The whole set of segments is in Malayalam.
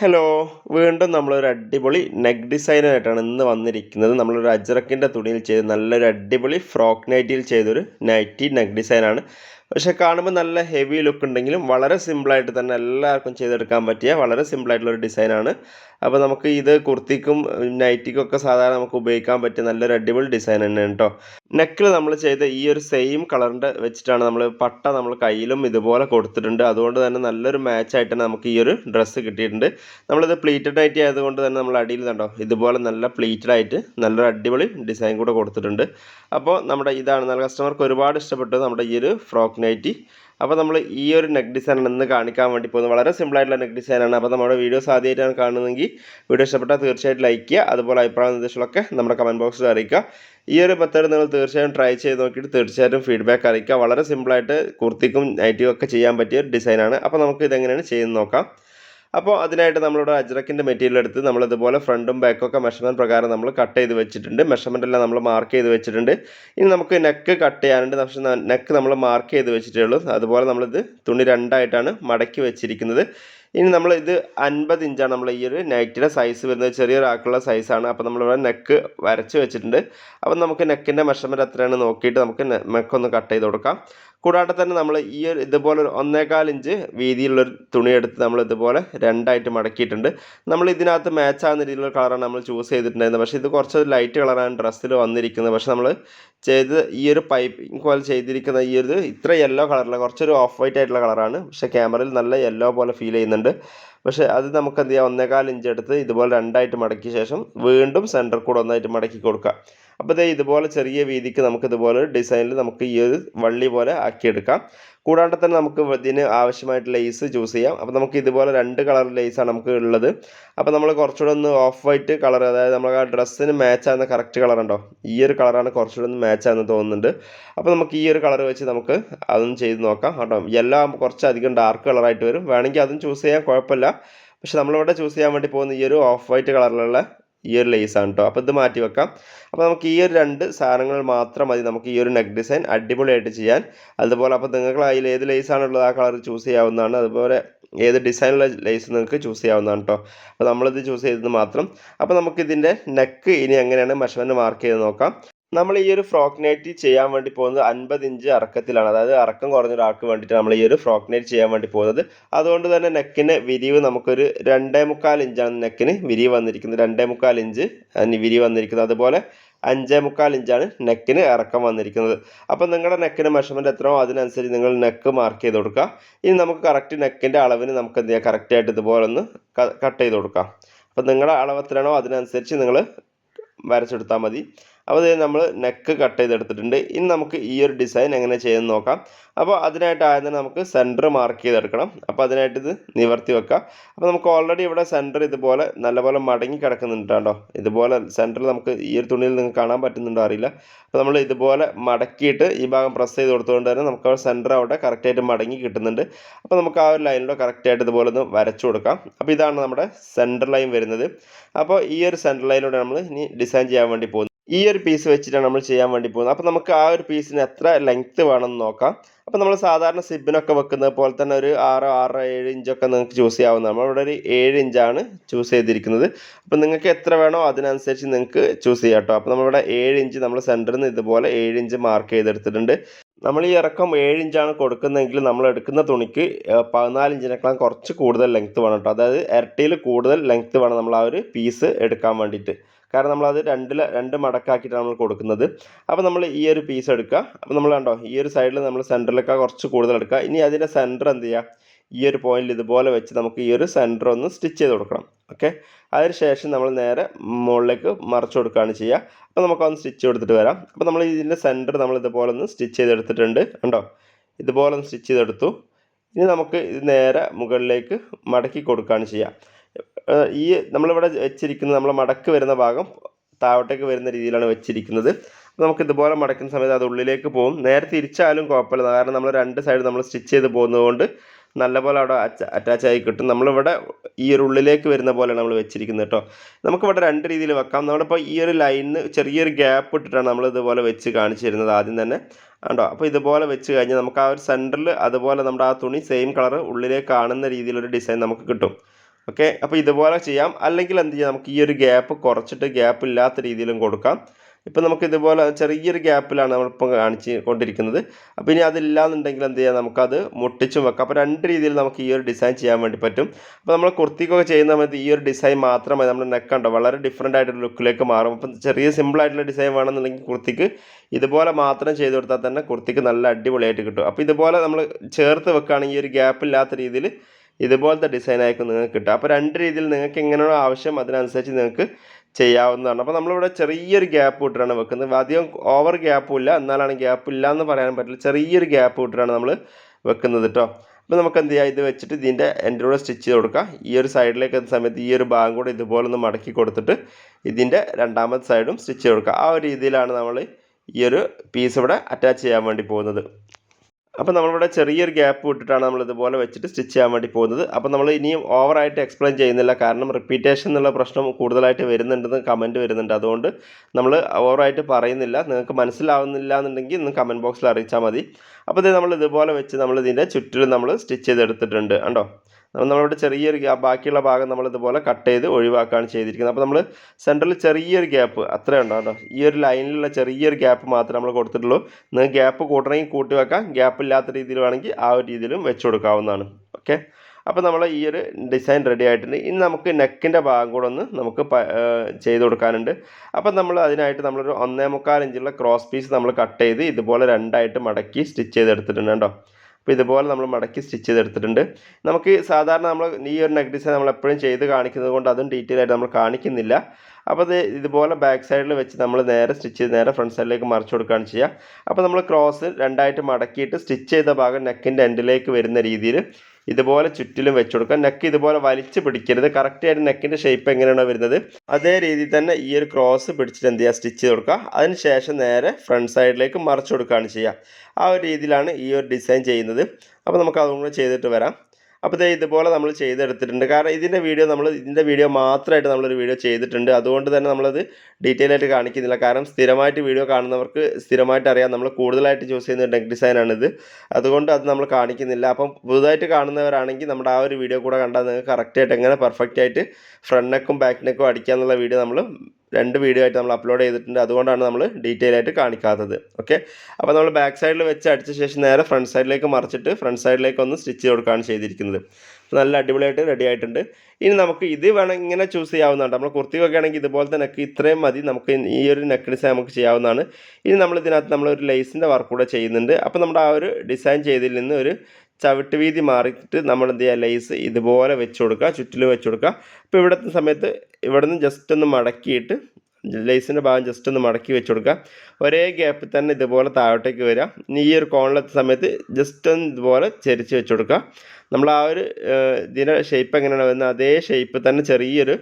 ഹലോ വീണ്ടും നമ്മളൊരു അടിപൊളി നെക്ക് ഡിസൈനായിട്ടാണ് ഇന്ന് വന്നിരിക്കുന്നത്. നമ്മളൊരു അജറക്കിന്റെ തുണിയിൽ ചെയ്ത് നല്ലൊരു അടിപൊളി ഫ്രോക്ക് നൈറ്റിയിൽ ചെയ്തൊരു നൈറ്റി നെക്ക് ഡിസൈനാണ് പക്ഷേ കാണുമ്പോൾ നല്ല ഹെവി ലുക്ക് ഉണ്ടെങ്കിലും വളരെ സിമ്പിളായിട്ട് തന്നെ എല്ലാവർക്കും ചെയ്തെടുക്കാൻ പറ്റിയ വളരെ സിമ്പിളായിട്ടുള്ള ഒരു ഡിസൈനാണ് അപ്പോൾ നമുക്ക് ഇത് കുർത്തിക്കും നൈറ്റിക്കും ഒക്കെ സാധാരണ നമുക്ക് ഉപയോഗിക്കാൻ പറ്റിയ നല്ലൊരു അടിപൊളി ഡിസൈൻ തന്നെയാണ് കേട്ടോ നെക്കിൽ നമ്മൾ ചെയ്ത ഈ ഒരു സെയിം കളറിന്റെ വെച്ചിട്ടാണ് നമ്മൾ പട്ട നമ്മൾ കയ്യിലും ഇതുപോലെ കൊടുത്തിട്ടുണ്ട്. അതുകൊണ്ട് തന്നെ നല്ലൊരു മാച്ച് തന്നെ നമുക്ക് ഈ ഒരു ഡ്രസ്സ് കിട്ടിയിട്ടുണ്ട്. നമ്മളിത് പ്ലീറ്റഡ് ആയിട്ട് ആയതുകൊണ്ട് തന്നെ നമ്മൾ അടിയിൽ കണ്ടോ ഇതുപോലെ നല്ല പ്ലീറ്റഡ് ആയിട്ട് നല്ലൊരു അടിപൊളി ഡിസൈൻ കൂടെ കൊടുത്തിട്ടുണ്ട്. അപ്പോൾ നമ്മുടെ ഇതാണ് നല്ല കസ്റ്റമർക്ക് ഒരുപാട് ഇഷ്ടപ്പെട്ടു നമ്മുടെ ഈ ഒരു ഫ്രോക്ക് നൈറ്റി. അപ്പോൾ നമ്മൾ ഈ ഒരു നെക്ക് ഡിസൈനാണ് ഇന്ന് കാണിക്കാൻ വേണ്ടി പോകുന്നത്. വളരെ സിമ്പിളായിട്ടുള്ള നെക്ക് ഡിസൈനാണ്. അപ്പോൾ നമ്മുടെ വീഡിയോസ് ആദ്യമായിട്ടാണ് കാണുന്നതെങ്കിൽ വീഡിയോ ഇഷ്ടപ്പെട്ടാൽ തീർച്ചയായിട്ടും ലൈക്ക് ചെയ്യുക. അതുപോലെ അഭിപ്രായ നിർദ്ദേശങ്ങളൊക്കെ നമ്മുടെ കമന്റ് ബോക്സിൽ അറിയിക്കുക. ഈ ഒരു മെത്തേഡ് നിങ്ങൾ തീർച്ചയായും ട്രൈ ചെയ്ത് നോക്കിയിട്ട് തീർച്ചയായിട്ടും ഫീഡ്ബാക്ക് അറിയിക്കുക. വളരെ സിമ്പിളായിട്ട് കുർത്തിക്കും നൈറ്റിയും ഒക്കെ ചെയ്യാൻ പറ്റിയ ഒരു ഡിസൈനാണ് അപ്പോൾ നമുക്ക് ഇതെങ്ങനെയാണ് ചെയ്യുന്നത് നോക്കാം. അപ്പോൾ അതിനായിട്ട് നമ്മളിവിടെ അജ്രക്കിന്റെ മെറ്റീരിയൽ എടുത്ത് നമ്മളിതുപോലെ ഫ്രണ്ടും ബാക്കും ഒക്കെ മെഷർമെന്റ് പ്രകാരം നമ്മൾ കട്ട് ചെയ്ത് വെച്ചിട്ടുണ്ട്. മെഷർമെന്റ് എല്ലാം നമ്മൾ മാർക്ക് ചെയ്ത് വെച്ചിട്ടുണ്ട്. ഇനി നമുക്ക് നെക്ക് കട്ട് ചെയ്യാനുണ്ട്. പക്ഷേ നെക്ക് നമ്മൾ മാർക്ക് ചെയ്ത് വെച്ചിട്ടേ ഉള്ളൂ. അതുപോലെ നമ്മളിത് തുണി രണ്ടായിട്ടാണ് മടക്കി വെച്ചിരിക്കുന്നത്. ഇനി നമ്മൾ ഇത് അൻപത് ഇഞ്ചാണ് നമ്മൾ ഈ ഒരു നൈറ്റിയുടെ സൈസ് വരുന്നത് ചെറിയൊരാൾക്കുള്ള സൈസാണ് അപ്പോൾ നമ്മളിവിടെ നെക്ക് വരച്ച് വെച്ചിട്ടുണ്ട്. അപ്പം നമുക്ക് നെക്കിന്റെ മെഷർമെന്റ് എത്രയാണ് നോക്കിയിട്ട് നമുക്ക് നെക്കൊന്ന് കട്ട് ചെയ്ത് കൊടുക്കാം. കൂടാതെ തന്നെ നമ്മൾ ഈ ഒരു ഇതുപോലെ ഒരു ഒന്നേകാൽ ഇഞ്ച് വീതിയിലുള്ളൊരു തുണി എടുത്ത് നമ്മൾ ഇതുപോലെ രണ്ടായിട്ട് മടക്കിയിട്ടുണ്ട്. നമ്മൾ ഇതിനകത്ത് മാച്ച് ആകുന്ന രീതിയിലുള്ള കളറാണ് നമ്മൾ ചൂസ് ചെയ്തിട്ടുണ്ടായിരുന്നത്. പക്ഷേ ഇത് കുറച്ച് ലൈറ്റ് കളറാണ് ഡ്രസ്സിൽ വന്നിരിക്കുന്നത്. പക്ഷേ നമ്മൾ ചെയ്ത് ഈ ഒരു പൈപ്പിംഗ് പോലെ ചെയ്തിരിക്കുന്ന ഈ ഒരു ഇത്ര യെല്ലോ കളറില്ല കുറച്ചൊരു ഓഫ് വൈറ്റ് ആയിട്ടുള്ള കളറാണ് പക്ഷേ ക്യാമറയിൽ നല്ല യെല്ലോ പോലെ ഫീൽ ചെയ്യുന്നുണ്ട്. പക്ഷേ അത് നമുക്ക് എന്ത് ചെയ്യാം? ഒന്നേകാൽ ഇഞ്ച് എടുത്ത് ഇതുപോലെ രണ്ടായിട്ട് മടക്കിയ ശേഷം വീണ്ടും സെന്റർ കൂടെ ഒന്നായിട്ട് മടക്കി കൊടുക്കുക അപ്പോൾ ഇതേ ഇതുപോലെ ചെറിയ വീതിക്ക് നമുക്ക് ഇതുപോലെ ഡിസൈനിൽ നമുക്ക് ഈ ഒരു വള്ളി പോലെ ആക്കിയെടുക്കാം. കൂടാണ്ട് തന്നെ നമുക്ക് ഇതിന് ആവശ്യമായിട്ട് ലേസ് ചൂസ് ചെയ്യാം. അപ്പോൾ നമുക്ക് ഇതുപോലെ രണ്ട് കളർ ലേസാണ് നമുക്ക് ഉള്ളത്. അപ്പോൾ നമ്മൾ കുറച്ചുകൂടെ ഒന്ന് ഓഫ് വൈറ്റ് കളർ അതായത് നമ്മൾ ആ ഡ്രസ്സിന് മാച്ച് ആകുന്ന കറക്റ്റ് കളർ ഉണ്ടോ? ഈ ഒരു കളറാണ് കുറച്ചുകൂടെ ഒന്ന് മാച്ച് ആകുന്ന തോന്നുന്നുണ്ട്. അപ്പോൾ നമുക്ക് ഈ ഒരു കളർ വെച്ച് നമുക്ക് അതൊന്നും ചെയ്ത് നോക്കാം കേട്ടോ. എല്ലാം കുറച്ചധികം ഡാർക്ക് കളറായിട്ട് വരും. വേണമെങ്കിൽ അതും ചൂസ് ചെയ്യാൻ കുഴപ്പമില്ല. പക്ഷെ നമ്മളിവിടെ ചൂസ് ചെയ്യാൻ വേണ്ടി പോകുന്ന ഈ ഒരു ഓഫ് വൈറ്റ് കളറിലുള്ള ഈ ഒരു ലേസാണ് കേട്ടോ അപ്പോൾ ഇത് മാറ്റി വെക്കാം. അപ്പോൾ നമുക്ക് ഈ ഒരു രണ്ട് സാധനങ്ങൾ മാത്രം മതി. നമുക്ക് ഈ ഒരു നെക്ക് ഡിസൈൻ അടിപൊളിയായിട്ട് ചെയ്യാൻ. അതുപോലെ അപ്പോൾ നിങ്ങൾക്ക് അതിൽ ഏത് ലേസാണുള്ളത് ആ കളർ ചൂസ് ചെയ്യാവുന്നതാണ്. അതുപോലെ ഏത് ഡിസൈനുള്ള ലേസ് നിങ്ങൾക്ക് ചൂസ് ചെയ്യാവുന്നതാണ് കേട്ടോ അപ്പോൾ നമ്മളിത് ചൂസ് ചെയ്തത് മാത്രം. അപ്പോൾ നമുക്കിതിന്റെ നെക്ക് ഇനി എങ്ങനെയാണ് മെഷർമെന്റ് മാർക്ക് ചെയ്ത് നോക്കാം. നമ്മൾ ഈ ഒരു ഫ്രോക്ക് നൈറ്റ് ചെയ്യാൻ വേണ്ടി പോകുന്നത് അൻപത് ഇഞ്ച് അറക്കത്തിലാണ്. അതായത് അറക്കം കുറഞ്ഞ ഒരാൾക്ക് വേണ്ടിയിട്ട് നമ്മൾ ഈ ഒരു ഫ്രോക്ക് നൈറ്റ് ചെയ്യാൻ വേണ്ടി പോകുന്നത്. അതുകൊണ്ട് തന്നെ നെക്കിന് വിരിവ് നമുക്കൊരു രണ്ടേ മുക്കാൽ ഇഞ്ചാണ് നെക്കിന് വിരിവ് വന്നിരിക്കുന്നത്. രണ്ടേ മുക്കാൽ ഇഞ്ച് വിരിവ് വന്നിരിക്കുന്നത്. അതുപോലെ അഞ്ചേ മുക്കാൽ ഇഞ്ചാണ് നെക്കിന് ഇറക്കം വന്നിരിക്കുന്നത്. അപ്പോൾ നിങ്ങളുടെ നെക്കിന് മെഷർമെന്റ് എത്രയോ അതിനനുസരിച്ച് നിങ്ങൾ നെക്ക് മാർക്ക് ചെയ്ത് കൊടുക്കുക. ഇനി നമുക്ക് കറക്റ്റ് നെക്കിന്റെ അളവിന് നമുക്ക് എന്ത് ചെയ്യാം? കറക്റ്റായിട്ട് ഇതുപോലെ ഒന്ന് കട്ട് ചെയ്ത് കൊടുക്കാം. അപ്പോൾ നിങ്ങളുടെ അളവ് എത്രയാണോ അതിനനുസരിച്ച് നിങ്ങൾ വരച്ചെടുത്താൽ മതി. അപ്പോൾ ഇത് നമ്മൾ നെക്ക് കട്ട് ചെയ്തെടുത്തിട്ടുണ്ട്. ഇനി നമുക്ക് ഈ ഒരു ഡിസൈൻ എങ്ങനെ ചെയ്യുമെന്ന് നോക്കാം. അപ്പോൾ അതിനായിട്ട് ആദ്യം നമുക്ക് സെന്റർ മാർക്ക് ചെയ്തെടുക്കണം. അപ്പോൾ അതിനായിട്ട് ഇത് നിവർത്തി വെക്കാം അപ്പോൾ നമുക്ക് ഓൾറെഡി ഇവിടെ സെന്റർ ഇതുപോലെ നല്ലപോലെ മടങ്ങി കിടക്കുന്നുണ്ട് ഇതുപോലെ സെന്ററിൽ നമുക്ക് ഈ ഒരു തുണിയിൽ നിങ്ങൾക്ക് കാണാൻ പറ്റുന്നുണ്ടോ അറിയില്ല. അപ്പോൾ നമ്മൾ ഇതുപോലെ മടക്കിയിട്ട് ഈ ഭാഗം പ്രസ് ചെയ്ത് കൊടുത്തുകൊണ്ട് തന്നെ നമുക്ക് സെന്റർ അവിടെ കറക്റ്റായിട്ട് മടങ്ങി കിട്ടുന്നുണ്ട്. അപ്പോൾ നമുക്ക് ആ ഒരു ലൈനിലൂടെ കറക്റ്റായിട്ട് ഇതുപോലെ ഒന്ന് വരച്ചു കൊടുക്കാം. അപ്പോൾ ഇതാണ് നമ്മുടെ സെന്റർ ലൈൻ വരുന്നത്. അപ്പോൾ ഈ ഒരു സെന്റർ ലൈനിലൂടെ നമ്മൾ ഇനി ഡിസൈൻ ചെയ്യാൻ വേണ്ടി പോകുന്നത്. ഈ ഒരു പീസ് വെച്ചിട്ടാണ് നമ്മൾ ചെയ്യാൻ വേണ്ടി പോകുന്നത്. അപ്പോൾ നമുക്ക് ആ ഒരു പീസിന് എത്ര ലെങ്ത്ത് വേണമെന്ന് നോക്കാം. അപ്പോൾ നമ്മൾ സാധാരണ സിബിനൊക്കെ വെക്കുന്നത് പോലെ തന്നെ ഒരു ആറോ ആറോ ഏഴ് ഇഞ്ചൊക്കെ നിങ്ങൾക്ക് ചൂസ് ചെയ്യാവുന്നതാണ്. നമ്മളിവിടെ ഒരു ഏഴ് ഇഞ്ചാണ് ചൂസ് ചെയ്തിരിക്കുന്നത്. അപ്പോൾ നിങ്ങൾക്ക് എത്ര വേണോ അതിനനുസരിച്ച് നിങ്ങൾക്ക് ചൂസ് ചെയ്യാം കേട്ടോ. അപ്പോൾ നമ്മളിവിടെ ഏഴ് ഇഞ്ച് നമ്മൾ സെന്ററിൽ നിന്ന് ഇതുപോലെ ഏഴ് ഇഞ്ച് മാർക്ക് ചെയ്തെടുത്തിട്ടുണ്ട്. നമ്മൾ ഈ ഇറക്കം ഏഴ് ഇഞ്ചാണ് കൊടുക്കുന്നതെങ്കിൽ നമ്മൾ എടുക്കുന്ന തുണിക്ക് പതിനാല് ഇഞ്ചിനേക്കാളും കുറച്ച് കൂടുതൽ ലെങ്ത്ത് വേണം കേട്ടോ. അതായത് ഇരട്ടിയിൽ കൂടുതൽ ലെങ്ത്ത് വേണം നമ്മൾ ആ ഒരു പീസ് എടുക്കാൻ വേണ്ടിയിട്ട്. കാരണം നമ്മളത് രണ്ടിൽ രണ്ട് മടക്കാക്കിയിട്ടാണ് നമ്മൾ കൊടുക്കുന്നത്. അപ്പോൾ നമ്മൾ ഈ ഒരു പീസ് എടുക്കുക. അപ്പോൾ നമ്മൾ കണ്ടോ ഈ ഒരു സൈഡിൽ നമ്മൾ സെന്ററിലൊക്കെ കുറച്ച് കൂടുതൽ എടുക്കുക. ഇനി അതിന്റെ സെന്റർ എന്ത് ചെയ്യുക? ഈ ഒരു പോയിന്റിൽ ഇതുപോലെ വെച്ച് നമുക്ക് ഈ ഒരു സെന്റർ ഒന്ന് സ്റ്റിച്ച് ചെയ്ത് കൊടുക്കണം. ഓക്കെ അതിന് ശേഷം നമ്മൾ നേരെ മുകളിലേക്ക് മറച്ചു കൊടുക്കുകയാണ് ചെയ്യുക. അപ്പോൾ നമുക്കൊന്ന് സ്റ്റിച്ച് കൊടുത്തിട്ട് വരാം. അപ്പോൾ നമ്മൾ ഇതിന്റെ സെന്റർ നമ്മൾ ഇതുപോലെ ഒന്ന് സ്റ്റിച്ച് ചെയ്തെടുത്തിട്ടുണ്ട്. കണ്ടോ? ഇതുപോലെ ഒന്ന് സ്റ്റിച്ച് ചെയ്തെടുത്തു. ഇനി നമുക്ക് ഇത് നേരെ മുകളിലേക്ക് മടക്കി കൊടുക്കുകയാണ് ചെയ്യുക. ഈ നമ്മളിവിടെ വെച്ചിരിക്കുന്നത് നമ്മൾ മടക്ക് വരുന്ന ഭാഗം താഴോട്ടേക്ക് വരുന്ന രീതിയിലാണ് വെച്ചിരിക്കുന്നത്. നമുക്ക് ഇതുപോലെ മടക്കുന്ന സമയത്ത് അത് ഉള്ളിലേക്ക് പോകും. നേരെ തിരിച്ചാലും കുഴപ്പമില്ല. കാരണം നമ്മൾ രണ്ട് സൈഡ് നമ്മൾ സ്റ്റിച്ച് ചെയ്ത് പോകുന്നതുകൊണ്ട് നല്ലപോലെ അവിടെ അറ്റാച്ച് ആയി കിട്ടും. നമ്മളിവിടെ ഈ ഒരു ഉള്ളിലേക്ക് വരുന്ന പോലെയാണ് നമ്മൾ വെച്ചിരിക്കുന്നത് കേട്ടോ. നമുക്കിവിടെ രണ്ട് രീതിയിൽ വെക്കാം. നമ്മളിപ്പോൾ ഈ ഒരു ലൈനിന് ചെറിയൊരു ഗ്യാപ്പ് ഇട്ടിട്ടാണ് നമ്മൾ ഇതുപോലെ വെച്ച് കാണിച്ചു തരുന്നത് ആദ്യം തന്നെ. ഉണ്ടോ അപ്പോൾ ഇതുപോലെ വെച്ച് കഴിഞ്ഞാൽ നമുക്ക് ആ ഒരു സെന്ററിൽ അതുപോലെ നമ്മുടെ ആ തുണി സെയിം കളർ ഉള്ളിലേക്ക് കാണുന്ന രീതിയിലൊരു ഡിസൈൻ നമുക്ക് കിട്ടും. ഓക്കെ? അപ്പോൾ ഇതുപോലെ ചെയ്യാം. അല്ലെങ്കിൽ എന്ത് ചെയ്യാം? നമുക്ക് ഈ ഒരു ഗ്യാപ്പ് കുറച്ചിട്ട് ഗ്യാപ്പ് ഇല്ലാത്ത രീതിയിലും കൊടുക്കാം. ഇപ്പം നമുക്ക് ഇതുപോലെ ചെറിയൊരു ഗ്യാപ്പിലാണ് നമ്മളിപ്പം കാണിച്ച് കൊണ്ടിരിക്കുന്നത്. അപ്പോൾ ഇനി അതില്ലാന്നുണ്ടെങ്കിൽ എന്ത് ചെയ്യാം? നമുക്കത് മുട്ടിച്ചും വെക്കാം. അപ്പോൾ രണ്ട് രീതിയിൽ നമുക്ക് ഈ ഒരു ഡിസൈൻ ചെയ്യാൻ വേണ്ടി പറ്റും. അപ്പോൾ നമ്മൾ കുർത്തിക്കൊക്കെ ചെയ്യുന്ന സമയത്ത് ഈ ഒരു ഡിസൈൻ മാത്രമേ നമ്മുടെ നെക്കുണ്ടോ വളരെ ഡിഫറെന്റ് ആയിട്ടൊരു ലുക്കിലേക്ക് മാറും. അപ്പം ചെറിയ സിമ്പിൾ ആയിട്ടുള്ള ഡിസൈൻ വേണമെന്നുണ്ടെങ്കിൽ കുർത്തിക്ക് ഇതുപോലെ മാത്രം ചെയ്ത് കൊടുത്താൽ തന്നെ കുർത്തിക്ക് നല്ല അടിപൊളിയായിട്ട് കിട്ടും. അപ്പോൾ ഇതുപോലെ നമ്മൾ ചേർത്ത് വെക്കുകയാണെങ്കിൽ ഈ ഒരു ഗ്യാപ്പ് ഇല്ലാത്ത രീതിയിൽ ഇതുപോലത്തെ ഡിസൈൻ ആയിരിക്കും നിങ്ങൾക്ക് കിട്ടുക. അപ്പോൾ രണ്ട് രീതിയിൽ നിങ്ങൾക്ക് എങ്ങനെയാണോ ആവശ്യം അതിനനുസരിച്ച് നിങ്ങൾക്ക് ചെയ്യാവുന്നതാണ്. അപ്പോൾ നമ്മളിവിടെ ചെറിയൊരു ഗ്യാപ്പ് ഇട്ടിട്ടാണ് വെക്കുന്നത്. അധികം ഓവർ ഗ്യാപ്പും ഇല്ല. എന്നാലാണ് ഗ്യാപ്പ് ഇല്ല എന്ന് പറയാൻ പറ്റില്ല. ചെറിയൊരു ഗ്യാപ്പ് ഇട്ടിട്ടാണ് നമ്മൾ വെക്കുന്നത് കേട്ടോ അപ്പോൾ നമുക്ക് എന്ത് ചെയ്യാം? ഇത് വെച്ചിട്ട് ഇതിന്റെ എന്റെ കൂടെ സ്റ്റിച്ച് ചെയ്ത് കൊടുക്കുക ഈ ഒരു സൈഡിലേക്ക് എത്തുന്ന സമയത്ത് ഈ ഒരു ഭാഗം കൂടെ ഇതുപോലെ ഒന്ന് മടക്കി കൊടുത്തിട്ട് ഇതിന്റെ രണ്ടാമത്തെ സൈഡും സ്റ്റിച്ച് ചെയ്ത് കൊടുക്കുക ആ ഒരു രീതിയിലാണ് നമ്മൾ ഈ ഒരു പീസ് ഇവിടെ അറ്റാച്ച് ചെയ്യാൻ വേണ്ടി പോകുന്നത്. അപ്പോൾ നമ്മളിവിടെ ചെറിയൊരു ഗ്യാപ്പ് വിട്ടിട്ടാണ് നമ്മൾ ഇതുപോലെ വെച്ചിട്ട് സ്റ്റിച്ച് ചെയ്യാൻ വേണ്ടി പോകുന്നത്. അപ്പോൾ നമ്മൾ ഇനിയും ഓവറായിട്ട് എക്സ്പ്ലെയിൻ ചെയ്യുന്നില്ല. കാരണം റിപ്പീറ്റേഷൻ എന്നുള്ള പ്രശ്നം കൂടുതലായിട്ട് വരുന്നുണ്ടെന്ന് കമന്റ് വരുന്നുണ്ട്. അതുകൊണ്ട് നമ്മൾ ഓവറായിട്ട് പറയുന്നില്ല. നിങ്ങൾക്ക് മനസ്സിലാവുന്നില്ല എന്നുണ്ടെങ്കിൽ ഇന്ന് കമന്റ് ബോക്സിൽ അറിയിച്ചാൽ മതി. അപ്പോൾ ഇത് നമ്മൾ ഇതുപോലെ വെച്ച് നമ്മൾ ഇതിന്റെ ചുറ്റിലും നമ്മൾ സ്റ്റിച്ച് ചെയ്തെടുത്തിട്ടുണ്ട്. കണ്ടോ? നമ്മളിവിടെ ചെറിയൊരു ഗ്യാപ്പ് ബാക്കിയുള്ള ഭാഗം നമ്മൾ ഇതുപോലെ കട്ട് ചെയ്ത് ഒഴിവാക്കുകയാണ് ചെയ്തിരിക്കുന്നത്. അപ്പോൾ നമ്മൾ സെന്ററിൽ ചെറിയൊരു ഗ്യാപ്പ് അത്രേ ഉണ്ടോ? കേട്ടോ ഈ ഒരു ലൈനിലുള്ള ചെറിയൊരു ഗ്യാപ്പ് മാത്രമേ നമ്മൾ കൊടുത്തിട്ടുള്ളൂ? നിങ്ങൾക്ക് ഗ്യാപ്പ് കൂട്ടണമെങ്കിൽ കൂട്ടി വെക്കാം. ഗ്യാപ്പ് ഇല്ലാത്ത രീതിയിൽ വേണമെങ്കിൽ ആ ഒരു രീതിയിലും വെച്ച് കൊടുക്കാവുന്നതാണ്. ഓക്കെ അപ്പോൾ നമ്മൾ ഈ ഒരു ഡിസൈൻ റെഡി ആയിട്ടുണ്ട്. ഇനി നമുക്ക് നെക്കിന്റെ ഭാഗം കൂടെ ഒന്ന് നമുക്ക് ചെയ്ത് കൊടുക്കാനുണ്ട്. അപ്പോൾ നമ്മൾ അതിനായിട്ട് നമ്മളൊരു ഒന്നേ മുക്കാൽ ഇഞ്ചുള്ള ക്രോസ് പീസ് നമ്മൾ കട്ട് ചെയ്ത് ഇതുപോലെ രണ്ടായിട്ട് മടക്കി സ്റ്റിച്ച് ചെയ്തെടുത്തിട്ടുണ്ട് കേട്ടോ. അപ്പോൾ ഇതുപോലെ നമ്മൾ മടക്കി സ്റ്റിച്ച് ചെയ്തെടുത്തിട്ടുണ്ട്. നമുക്ക് സാധാരണ നമ്മൾ ഈ ഒരു നെക്ക് ഡിസൈൻ നമ്മൾ എപ്പോഴും ചെയ്ത് കാണിക്കുന്നത് കൊണ്ട് അതും ഡീറ്റെയിൽ ആയിട്ട് നമ്മൾ കാണിക്കുന്നില്ല. അപ്പോൾ അത് ഇതുപോലെ ബാക്ക് സൈഡിൽ വെച്ച് നമ്മൾ നേരെ സ്റ്റിച്ച് ചെയ്ത് നേരെ ഫ്രണ്ട് സൈഡിലേക്ക് മറിച്ച് കൊടുക്കുകയാണ് ചെയ്യുക. അപ്പോൾ നമ്മൾ ക്രോസ് രണ്ടായിട്ട് മടക്കിയിട്ട് സ്റ്റിച്ച് ചെയ്ത ഭാഗം നെക്കിന്റെ എൻഡിലേക്ക് വരുന്ന രീതിയിൽ ഇതുപോലെ ചുറ്റിലും വെച്ച് കൊടുക്കുക. നെക്ക് ഇതുപോലെ വലിച്ച് പിടിക്കരുത്. കറക്റ്റായിട്ട് നെക്കിന്റെ ഷേപ്പ് എങ്ങനെയാണോ വരുന്നത്. അതേ രീതിയിൽ തന്നെ ഈ ഒരു ക്രോസ് പിടിച്ചിട്ട് എന്ത് ചെയ്യുക? സ്റ്റിച്ച് ചെയ്ത് കൊടുക്കുക. അതിനുശേഷം നേരെ ഫ്രണ്ട് സൈഡിലേക്ക് മറിച്ച് കൊടുക്കുകയാണ് ചെയ്യുക. ആ ഒരു രീതിയിലാണ് ഈ ഒരു ഡിസൈൻ ചെയ്യുന്നത്. അപ്പോൾ നമുക്ക് അതും കൂടെ ചെയ്തിട്ട് വരാം. അപ്പോൾ ഇതുപോലെ നമ്മൾ ചെയ്തെടുത്തിട്ടുണ്ട്. കാരണം ഇതിന്റെ വീഡിയോ നമ്മൾ ഇതിന്റെ വീഡിയോ മാത്രമായിട്ട് നമ്മളൊരു വീഡിയോ ചെയ്തിട്ടുണ്ട്. അതുകൊണ്ട് തന്നെ നമ്മളത് ഡീറ്റെയിൽ ആയിട്ട് കാണിക്കുന്നില്ല. കാരണം സ്ഥിരമായിട്ട് വീഡിയോ കാണുന്നവർക്ക് സ്ഥിരമായിട്ട് അറിയാം. നമ്മൾ കൂടുതലായിട്ട് ചൂസ് ചെയ്യുന്ന ഡെക് ഡിസൈനാണിത് അതുകൊണ്ട് അത് നമ്മൾ കാണിക്കുന്നില്ല. അപ്പം പുതുതായിട്ട് കാണുന്നവരാണെങ്കിൽ നമ്മുടെ ആ ഒരു വീഡിയോ കൂടെ കണ്ടാൽ നിങ്ങൾക്ക് കറക്റ്റായിട്ട് എങ്ങനെ പെർഫെക്റ്റ് ആയിട്ട് ഫ്രണ്ട് നെക്കും ബാക്ക് നെക്കും അടിക്കുക എന്നുള്ള വീഡിയോ നമ്മൾ രണ്ട് വീഡിയോ ആയിട്ട് നമ്മൾ അപ്ലോഡ് ചെയ്തിട്ടുണ്ട്. അതുകൊണ്ടാണ് നമ്മൾ ഡീറ്റെയിൽ ആയിട്ട് കാണിക്കാത്തത്. ഓക്കെ അപ്പോൾ നമ്മൾ ബാക്ക് സൈഡിൽ വെച്ച് അടിച്ച ശേഷം നേരെ ഫ്രണ്ട് സൈഡിലേക്ക് മറിച്ചിട്ട് ഫ്രണ്ട് സൈഡിലേക്ക് ഒന്ന് സ്റ്റിച്ച് കൊടുക്കുകയാണ് ചെയ്തിരിക്കുന്നത്. നല്ല അടിപൊളിയായിട്ട് റെഡി ആയിട്ടുണ്ട്. ഇനി നമുക്ക് ഇത് വേണം ഇങ്ങനെ ചൂസ് ചെയ്യാവുന്നതാണ്. നമ്മൾ കുർത്തി ആണെങ്കിൽ ഇതുപോലത്തെ നെക്ക് ഇത്രയും മതി. നമുക്ക് ഈ ഒരു നെക്ക് ഡിസൈൻ നമുക്ക് ചെയ്യാവുന്നതാണ്. ഇനി നമ്മൾ ഇതിനകത്ത് നമ്മൾ ഒരു ലേസിന്റെ വർക്ക് കൂടെ ചെയ്യുന്നുണ്ട്. അപ്പോൾ നമ്മുടെ ആ ഒരു ഡിസൈൻ ചെയ്തതിൽ നിന്ന് ഒരു ചവിട്ട് വീതി മാറിയിട്ട് നമ്മൾ എന്ത് ചെയ്യുക? ലേസ് ഇതുപോലെ വെച്ച് കൊടുക്കുക. ചുറ്റിലും വെച്ച് കൊടുക്കുക. അപ്പോൾ ഇവിടുത്തെ സമയത്ത് ഇവിടെ നിന്ന് ജസ്റ്റ് ഒന്ന് മടക്കിയിട്ട് ലേസിന്റെ ഭാഗം ജസ്റ്റ് ഒന്ന് മടക്കി വെച്ച് കൊടുക്കുക. ഒരേ ഗ്യാപ്പിൽ തന്നെ ഇതുപോലെ താഴോട്ടേക്ക് വരിക. ഇനി ഈ ഒരു കോണിലെത്ത സമയത്ത് ജസ്റ്റ് ഒന്ന് ഇതുപോലെ ചെരിച്ച് വെച്ച് കൊടുക്കുക. നമ്മൾ ആ ഒരു ഇതിന്റെ ഷേപ്പ് എങ്ങനെയാണ് വരുന്നത്? അതേ ഷേപ്പ് തന്നെ ചെറിയൊരു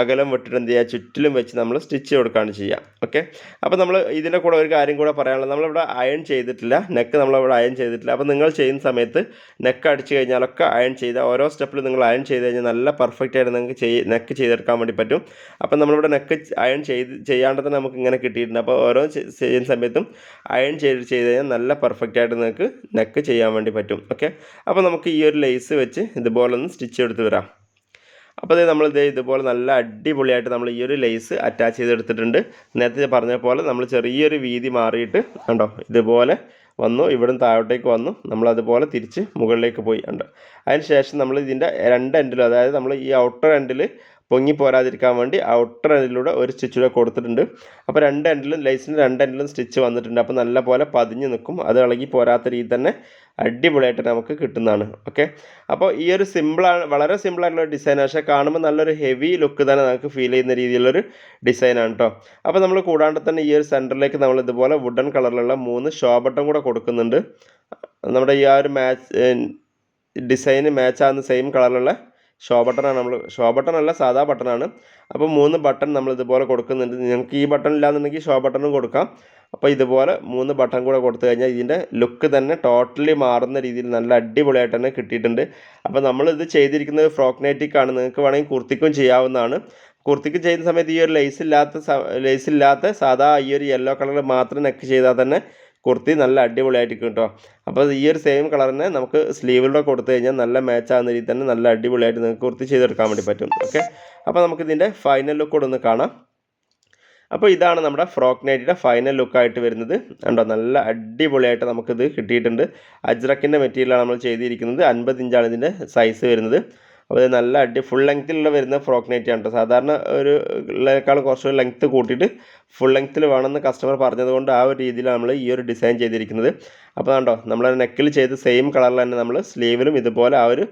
അകലം വിട്ടിട്ട് എന്ത് ചെയ്യുക? ചുറ്റിലും വെച്ച് നമ്മൾ സ്റ്റിച്ച് കൊടുക്കുകയാണ് ചെയ്യുക. ഓക്കെ അപ്പോൾ നമ്മൾ ഇതിന്റെ കൂടെ ഒരു കാര്യം കൂടെ പറയാനുള്ളത്. നമ്മളിവിടെ അയൺ ചെയ്തിട്ടില്ല. നെക്ക് നമ്മളിവിടെ അയൺ ചെയ്തിട്ടില്ല. അപ്പോൾ നിങ്ങൾ ചെയ്യുന്ന സമയത്ത് നെക്ക് അടിച്ച് കഴിഞ്ഞാലൊക്കെ അയൺ ചെയ്ത ഓരോ സ്റ്റെപ്പിലും നിങ്ങൾ അയൺ ചെയ്ത് കഴിഞ്ഞാൽ നല്ല പെർഫെക്റ്റ് ആയിട്ട് നിങ്ങൾക്ക് ചെയ് നെക്ക് ചെയ്തെടുക്കാൻ വേണ്ടി പറ്റും. അപ്പോൾ നമ്മളിവിടെ നെക്ക് അയൺ ചെയ്ത് ചെയ്യാണ്ട് തന്നെ നമുക്ക് ഇങ്ങനെ കിട്ടിയിട്ടുണ്ട്. അപ്പോൾ ഓരോ ചെയ്യുന്ന സമയത്തും അയൺ ചെയ്ത് ചെയ്ത് കഴിഞ്ഞാൽ നല്ല പെർഫെക്റ്റ് ആയിട്ട് നിങ്ങൾക്ക് നെക്ക് ചെയ്യാൻ വേണ്ടി പറ്റും. ഓക്കെ അപ്പോൾ നമുക്ക് ഈ ഒരു ലേസ് വെച്ച് ഇതുപോലെ ഒന്ന് സ്റ്റിച്ച് എടുത്ത് വരാം. അപ്പോൾ ഇത് നമ്മൾ ഇതേ ഇതുപോലെ നല്ല അടിപൊളിയായിട്ട് നമ്മൾ ഈ ഒരു ലേസ് അറ്റാച്ച് ചെയ്തെടുത്തിട്ടുണ്ട്. നേരത്തെ പറഞ്ഞ പോലെ നമ്മൾ ചെറിയൊരു വീതി മാറിയിട്ട് കണ്ടോ ഇതുപോലെ വന്നു ഇവിടെ നിന്ന് താഴോട്ടേക്ക് വന്നു നമ്മളതുപോലെ തിരിച്ച് മുകളിലേക്ക് പോയി കണ്ടോ. അതിന് ശേഷം നമ്മൾ ഇതിന്റെ രണ്ട് എൻഡിലും അതായത് നമ്മൾ ഈ ഔട്ടർ എൻഡിൽ പൊങ്ങി പോരാതിരിക്കാൻ വേണ്ടി ഔട്ടർ എൻഡിലൂടെ ഒരു സ്റ്റിച്ച് കൂടെ കൊടുത്തിട്ടുണ്ട്. അപ്പോൾ രണ്ട് എൻഡിലും ലൈസിന് രണ്ട് എൻഡിലും സ്റ്റിച്ച് വന്നിട്ടുണ്ട്. അപ്പോൾ നല്ല പോലെ പതിഞ്ഞ് നിൽക്കും. അത് ഇളകി പോരാത്ത രീതി തന്നെ അടിപൊളിയായിട്ട് നമുക്ക് കിട്ടുന്നതാണ്. ഓക്കെ അപ്പോൾ ഈ ഒരു സിമ്പിളാണ് വളരെ സിമ്പിളായിട്ടുള്ള ഡിസൈൻ പക്ഷേ കാണുമ്പോൾ നല്ലൊരു ഹെവി ലുക്ക് തന്നെ നമുക്ക് ഫീൽ ചെയ്യുന്ന രീതിയിലുള്ളൊരു ഡിസൈനാണ് കേട്ടോ അപ്പോൾ നമ്മൾ കൂടാണ്ട് തന്നെ ഈ ഒരു സെന്ററിലേക്ക് നമ്മൾ ഇതുപോലെ വുഡൻ കളറിലുള്ള മൂന്ന് ഷോ ബട്ടൺ കൂടെ കൊടുക്കുന്നുണ്ട്. നമ്മുടെ ഈ ആ ഒരു മാച്ച് ഡിസൈന് മാച്ച് ആകുന്ന സെയിം കളറിലുള്ള ഷോ ബട്ടണാണ് നമ്മൾ ഷോ ബട്ടൺ അല്ല സാധാ ബട്ടണാണ്. അപ്പോൾ മൂന്ന് ബട്ടൺ നമ്മൾ ഇതുപോലെ കൊടുക്കുന്നുണ്ട്. നിങ്ങൾക്ക് ഈ ബട്ടൺ ഇല്ലാന്നുണ്ടെങ്കിൽ ഷോ ബട്ടണും കൊടുക്കാം. അപ്പോൾ ഇതുപോലെ മൂന്ന് ബട്ടൺ കൂടെ കൊടുത്തു കഴിഞ്ഞാൽ ഇതിന്റെ ലുക്ക് തന്നെ ടോട്ടലി മാറുന്ന രീതിയിൽ നല്ല അടിപൊളിയായിട്ട് തന്നെ കിട്ടിയിട്ടുണ്ട്. അപ്പോൾ നമ്മളിത് ചെയ്തിരിക്കുന്നത് ഫ്രോക്ക് നൈറ്റിക്കാണ്. നിങ്ങൾക്ക് വേണമെങ്കിൽ കുർത്തിക്കും ചെയ്യാവുന്നതാണ്. കുർത്തിക്ക് ചെയ്യുന്ന സമയത്ത് ഈ ഒരു ലേസ് ഇല്ലാത്ത ലേസ് ഇല്ലാത്ത സാധാ ഈ ഒരു യെല്ലോ കളർ മാത്രം നെക്ക് ചെയ്താൽ തന്നെ കുർത്തി നല്ല അടിപൊളിയായിട്ട് കേട്ടോ അപ്പോൾ ഈ ഒരു സെയിം കളർ തന്നെ നമുക്ക് സ്ലീവിലൂടെ കൊടുത്തു കഴിഞ്ഞാൽ നല്ല മാച്ച് ആകുന്ന രീതിയിൽ തന്നെ നല്ല അടിപൊളിയായിട്ട് നിങ്ങൾക്ക് കുർത്തി ചെയ്തെടുക്കാൻ വേണ്ടി പറ്റും. ഓക്കെ അപ്പോൾ നമുക്കിതിന്റെ ഫൈനൽ ലുക്ക് ഒന്ന് കാണാം. അപ്പോൾ ഇതാണ് നമ്മുടെ ഫ്രോക്ക് നൈറ്റിയുടെ ഫൈനൽ ലുക്കായിട്ട് വരുന്നത്. കണ്ടോ? നല്ല അടിപൊളിയായിട്ട് നമുക്കിത് കിട്ടിയിട്ടുണ്ട്. അജ്രക്കിന്റെ മെറ്റീരിയലാണ് നമ്മൾ ചെയ്തിരിക്കുന്നത്. അൻപത് ഇഞ്ചാണ് ഇതിന്റെ സൈസ് വരുന്നത്. അപ്പോൾ ഇത് നല്ല അടി ഫുൾ ലെങ്ത്തിലുള്ള വരുന്ന ഫ്രോക്ക് നൈറ്റി ആണ് കേട്ടോ സാധാരണ ഒരു ഉള്ളതിനേക്കാളും കുറച്ച് ലെങ്ത്ത് കൂട്ടിയിട്ട് ഫുൾ ലെങ്ത്തിൽ വേണമെന്ന് കസ്റ്റമർ പറഞ്ഞതുകൊണ്ട് ആ ഒരു രീതിയിലാണ് നമ്മൾ ഈ ഒരു ഡിസൈൻ ചെയ്തിരിക്കുന്നത്. അപ്പോൾ കണ്ടോ നമ്മൾ നെക്കിൽ ചെയ്ത് സെയിം കളറിൽ തന്നെ നമ്മൾ സ്ലീവിലും ഇതുപോലെ ആ ഒരു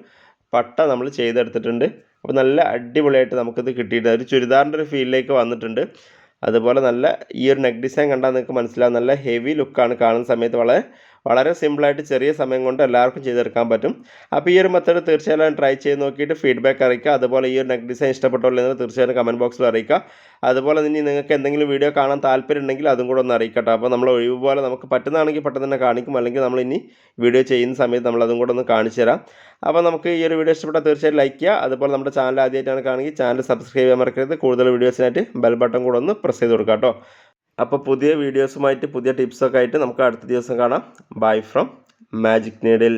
പട്ട നമ്മൾ ചെയ്തെടുത്തിട്ടുണ്ട്. അപ്പോൾ നല്ല അടിപൊളിയായിട്ട് നമുക്കിത് കിട്ടിയിട്ടുണ്ട്. ഒരു ചുരിദാറിന്റെ ഒരു ഫീലിലേക്ക് വന്നിട്ടുണ്ട്. അതുപോലെ നല്ല ഈ ഒരു നെക്ക് ഡിസൈൻ കണ്ടാൽ നിങ്ങൾക്ക് മനസ്സിലാവും. നല്ല ഹെവി ലുക്കാണ് കാണുന്ന സമയത്ത് വളരെ വളരെ സിമ്പിളായിട്ട് ചെറിയ സമയം കൊണ്ട് എല്ലാവർക്കും ചെയ്തെടുക്കാൻ പറ്റും. അപ്പോൾ ഈ ഒരു മെത്തേഡ് തീർച്ചയായും ട്രൈ ചെയ്ത് നോക്കിയിട്ട് ഫീഡ്ബാക്ക് അറിയിക്കുക. അതുപോലെ ഈ ഒരു നെക്ക് ഡിസൈൻ ഇഷ്ടപ്പെട്ടോ എന്ന് തീർച്ചയായും കമന്റ് ബോക്സിൽ അറിയിക്കുക. അതുപോലെ ഇനി നിങ്ങൾക്ക് എന്തെങ്കിലും വീഡിയോ കാണാൻ താല്പര്യം ഉണ്ടെങ്കിൽ അതും കൂടെ ഒന്ന് അറിയിക്കട്ടെ. അപ്പോൾ നമ്മൾ ഒഴിവ് പോലെ നമുക്ക് പറ്റുന്നതാണെങ്കിൽ പെട്ടെന്ന് തന്നെ കാണിക്കും. അല്ലെങ്കിൽ നമ്മൾ ഇനി വീഡിയോ ചെയ്യുന്ന സമയത്ത് നമ്മൾ അതും കൂടെ ഒന്ന് കാണിച്ചു തരാം. അപ്പോൾ നമുക്ക് ഈ ഒരു വീഡിയോ ഇഷ്ടപ്പെട്ടാൽ തീർച്ചയായും ലൈക്ക് ചെയ്യുക. അതുപോലെ നമ്മുടെ ചാനൽ ആദ്യമായിട്ടാണ് കാണുമെങ്കിൽ ചാനൽ സബ്സ്ക്രൈബ് ചെയ്യാൻ മറക്കരുത്. കൂടുതൽ വീഡിയോസിനായിട്ട് ബെൽ ബട്ടൺ കൂടെ ഒന്ന് പ്രസ് ചെയ്ത് കൊടുക്കാം കേട്ടോ. അപ്പോൾ പുതിയ വീഡിയോസുമായിട്ട് പുതിയ ടിപ്സൊക്കെ ആയിട്ട് നമുക്ക് അടുത്ത ദിവസം കാണാം. Bye from magic needle